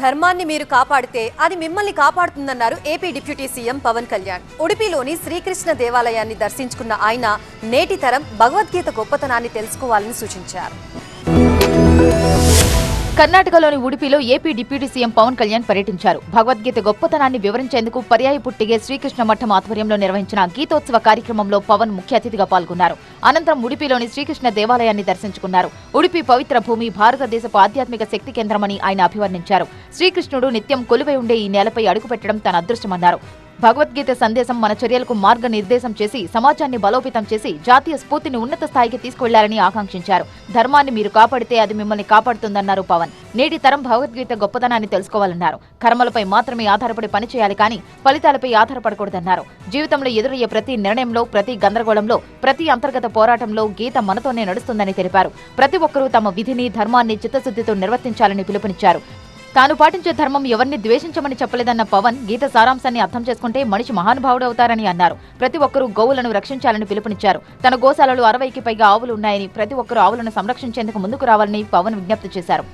ధర్మాన్ని మీరు కాపాడితే అది మిమ్మల్ని కాపాడుతుందన్నారు AP deputy CM Pavan Kalyan. ఉడిపిలోని Srikrishna దేవాలయాన్ని దర్శించుకున్న ఆయన నేటి తరం భగవద్గీత గొప్పతనాన్ని తెలుసుకోవాలని సూచించారు. కర్ణాటకలోని ఉడిపిలో AP deputy CM Pavan Kalyan పర్యటించారు. భగవద్గీత గొప్పతనాన్ని వివరించేందుకు పర్యాయ పుట్టిగే శ్రీకృష్ణ మఠం ఆధ్వర్యంలో నిర్వహించిన గీతోత్సవ కార్యక్రమంలో పవన్ ముఖ్య అతిథిగా పాల్గొన్నారు. అనంతరం ఉడిపిలోని శ్రీకృష్ణ దేవాలయాన్ని దర్శించుకున్నారు. ఉడిపి పవిత్ర భూమి భారతదేశపు ఆధ్యాత్మిక శక్తి కేంద్రమని ఆయన అభివర్ణించారు. శ్రీకృష్ణుడు నిత్యం కొలువై ఉండే ఈ నేలపై అడుగుపెట్టడం తన అదృష్టమన్నారు. భగవద్గీత సందేశం మన చర్యలకు మార్గనిర్దేశం చేసి సమాజాన్ని బలోపేతం చేసి జాతీయ స్ఫూర్తిని ఉన్నత స్థాయికి తీసుకువెళ్ళాలని ఆకాంక్షించారు. ధర్మాన్ని మీరు కాపాడితే అది మిమ్మల్ని కాపాడుతుందన్నారు పవన్. నేటి తరం భగవద్గీత గొప్పతనాన్ని తెలుసుకోవాలన్నారు. కర్మలపై మాత్రమే ఆధారపడి పనిచేయాలి కానీ ఫలితాలపై ఆధారపడకూడదన్నారు. జీవితంలో ఎదురయ్యే ప్రతి నిర్ణయంలో ప్రతి గందరగోళంలో ప్రతి అంతర్గత పోరాటంలో గీత మనతోనే నడుస్తుందని తెలిపారు. ప్రతి ఒక్కరూ తమ విధిని ధర్మాన్ని చిత్తశుద్ధితో నిర్వర్తించాలని పిలుపునిచ్చారు. తాను పాటించే ధర్మం ఎవరిని ద్వేషించమని చెప్పలేదన్న పవన్ గీత సారాంశాన్ని అర్థం చేసుకుంటే మనిషి మహానుభావుడు అవుతారని అన్నారు. ప్రతి ఒక్కరూ గోవులను రక్షించాలని పిలుపునిచ్చారు. తన గోశాలలో అరవైకి పైగా ఆవులు ఉన్నాయని ప్రతి ఒక్కరూ ఆవులను సంరక్షించేందుకు ముందుకు రావాలని పవన్ విజ్ఞప్తి చేశారు.